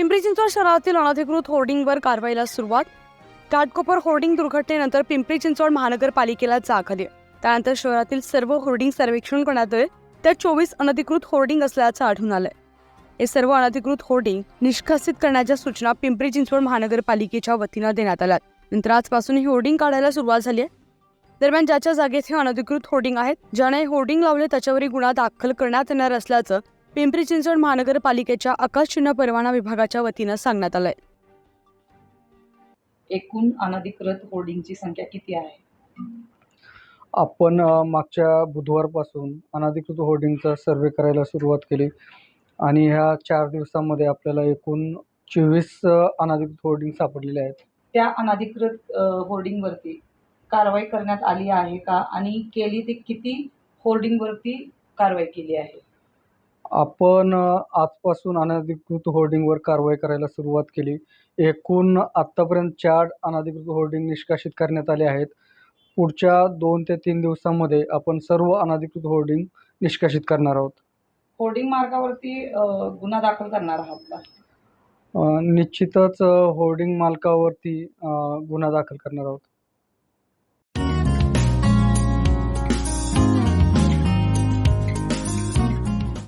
पिंपरी चिंचवड शहरातील अनधिकृत होर्डिंगवर कारवाईला सुरुवात घाटकोपर होर्डिंग दुर्घटनेनंतर पिंपरी चिंचवड महानगरपालिकेला जाग आली. त्यानंतर शहरातील सर्व होर्डिंग सर्वेक्षण करण्यात आले त्यात चोवीस अनधिकृत होर्डिंग असल्याचं आढळून आलंय. हे सर्व अनधिकृत होर्डिंग निष्कासित करण्याच्या सूचना पिंपरी चिंचवड महानगरपालिकेच्या वतीनं देण्यात आल्या नंतर आजपासून ही होर्डिंग काढायला सुरुवात झाली आहे. दरम्यान ज्याच्या जागेत हे अनधिकृत होर्डिंग आहेत ज्याने होर्डिंग लावले त्याच्यावरही गुन्हा दाखल करण्यात येणार असल्याचं पिंपरी चिंचवड महानगरपालिकेच्या आकाशचिन्ह परवाना विभागाच्या वतीनं सांगण्यात आलंय. एकूण अनधिकृत होर्डिंगची संख्या किती आहे? आपण अ, मागच्या बुधवारपासून अनधिकृत होर्डिंगचा सर्वे करायला सुरुवात केली आणि ह्या चार दिवसामध्ये आपल्याला एकूण चोवीस अनधिकृत होर्डिंग सापडलेले आहेत. त्या अनधिकृत अ, होर्डिंगवरती कारवाई करण्यात आली आहे का? आणि केली ते किती होर्डिंगवरती कारवाई केली आहे? आपण आजपासून अनधिकृत होर्डिंगवर कारवाई करायला सुरुवात केली. एकूण आत्तापर्यंत चार अनधिकृत होर्डिंग निष्कासित करण्यात आले आहेत. पुढच्या दोन ते तीन दिवसामध्ये आपण सर्व अनधिकृत होर्डिंग निष्कासित करणार आहोत. होर्डिंग मार्गावरती गुन्हा दाखल करणार आहात का? निश्चितच होर्डिंग मालकावरती गुन्हा दाखल करणार आहोत.